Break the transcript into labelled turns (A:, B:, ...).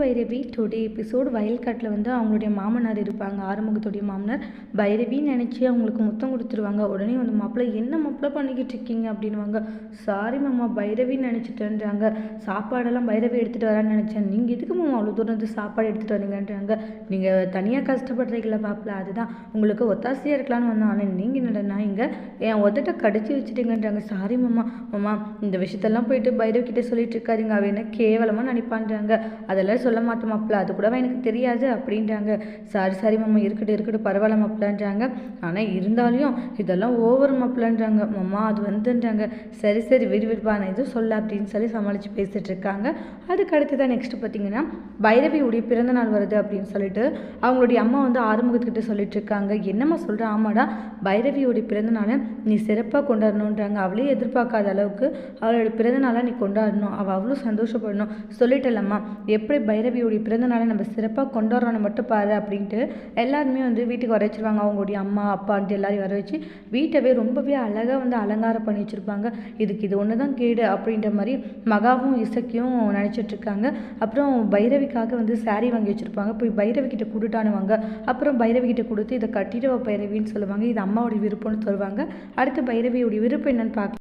A: Bhairavi today episode வயல்காட்டில் வந்து அவங்களுடைய மாமனார் இருப்பாங்க. ஆறுமுகத்துடைய மாமனார். பைரவின்னு நினச்சி அவங்களுக்கு முத்தம் கொடுத்துருவாங்க. உடனே வந்து மாப்பிள்ளை என்ன மாப்பிள்ளை பண்ணிக்கிட்டு இருக்கீங்க? அப்படின்வாங்க சாரி மாமா பைரவின்னு நினச்சிட்டேன்றாங்க. சாப்பாடெல்லாம் பைரவி எடுத்துகிட்டு வரான்னு நினச்சேன். நீங்கள் எதுக்கு மாமா அவ்வளோ தூரம் வந்து சாப்பாடு எடுத்துகிட்டு வரீங்கன்றாங்க? நீங்கள் தனியாக கஷ்டப்படுறீங்களா பாப்பில் அதுதான். உங்களுக்கு ஒத்தாசையாக இருக்கலாம்னு வந்தோம். ஆனால் நீங்கள் என்னடா இங்கே என் உதட்ட கடிச்சு வச்சுட்டீங்கன்றாங்க. சாரி மாமா மாமா இந்த விஷயத்தெல்லாம் போயிட்டு பைரவ் கிட்டே சொல்லிட்டு இருக்காதீங்க. அவ என்ன கேவலமாக நினைப்பான்றாங்க அதெல்லாம் சொல்ல மாட்டோம் மாப்பிள்ள அது கூட எனக்கு தெரியாது அப்படின்றாங்க. சாரி சாரி மாமா இருக்கட்டும் இருக்கட்டும் பரவாயில்ல மாப்பிள்ளான்றாங்க ஆனால் இருந்தாலும் இதெல்லாம் ஓவர் மாப்பிள்ளான்றாங்க மாமா அது வந்துன்றாங்க. சரி சரி விடு நான் எதுவும் சொல்ல அப்படின்னு சொல்லி சமாளித்து பேசிகிட்டு இருக்காங்க. அதுக்கு அடுத்து தான் நெக்ஸ்ட் பார்த்தீங்கன்னா பைரவியுடைய பிறந்த நாள் வருது அப்படின்னு சொல்லிட்டு அவங்களுடைய அம்மா வந்து ஆறுமுகத்துக்கிட்ட சொல்லிட்டு இருக்காங்க. என்னம்மா சொல்கிற ஆமாடா பைரவியோடைய பிறந்த நாளை நீ சிறப்பாக கொண்டாடணுன்றாங்க அவளே எதிர்பார்க்காத அளவுக்கு அவளோட பிறந்த நாளை நீ கொண்டாடணும். அவள் அவ்வளோ சந்தோஷப்படணும். சொல்லிட்டலம்மா எப்படி பைரவியோடைய பிறந்த நாளை நம்ம சிறப்பாக கொண்டாடுறோன்னு மட்டும் பாரு அப்படின்ட்டு எல்லாருமே வந்து வீட்டுக்கு வர வச்சிருவாங்க. அவங்களுடைய அம்மா அப்பான்ட்டு எல்லாரையும் வர வச்சு வீட்டவே ரொம்பவே அழகாக வந்து அலங்காரம் பண்ணி வச்சுருப்பாங்க. இதுக்கு இது ஒன்று தான் கேடு அப்படின்ற மாதிரி மகாவும் இசக்கியும் நினச்சிட்ருக்காங்க அப்புறம் பைரவிக்காக வந்து saree வாங்கி வச்சுருப்பாங்க. போய் பைரவி கிட்ட கொடுட்டானுவாங்க. அப்புறம் பைரவி கிட்ட கொடுத்து இதை கட்டிட்டு பைரவின்னு சொல்லுவாங்க. இது அம்மாவோட விருப்பம்னு சொல்லுவாங்க. அடுத்து பைரவியோடைய விருப்பம் என்னன்னு பார்க்க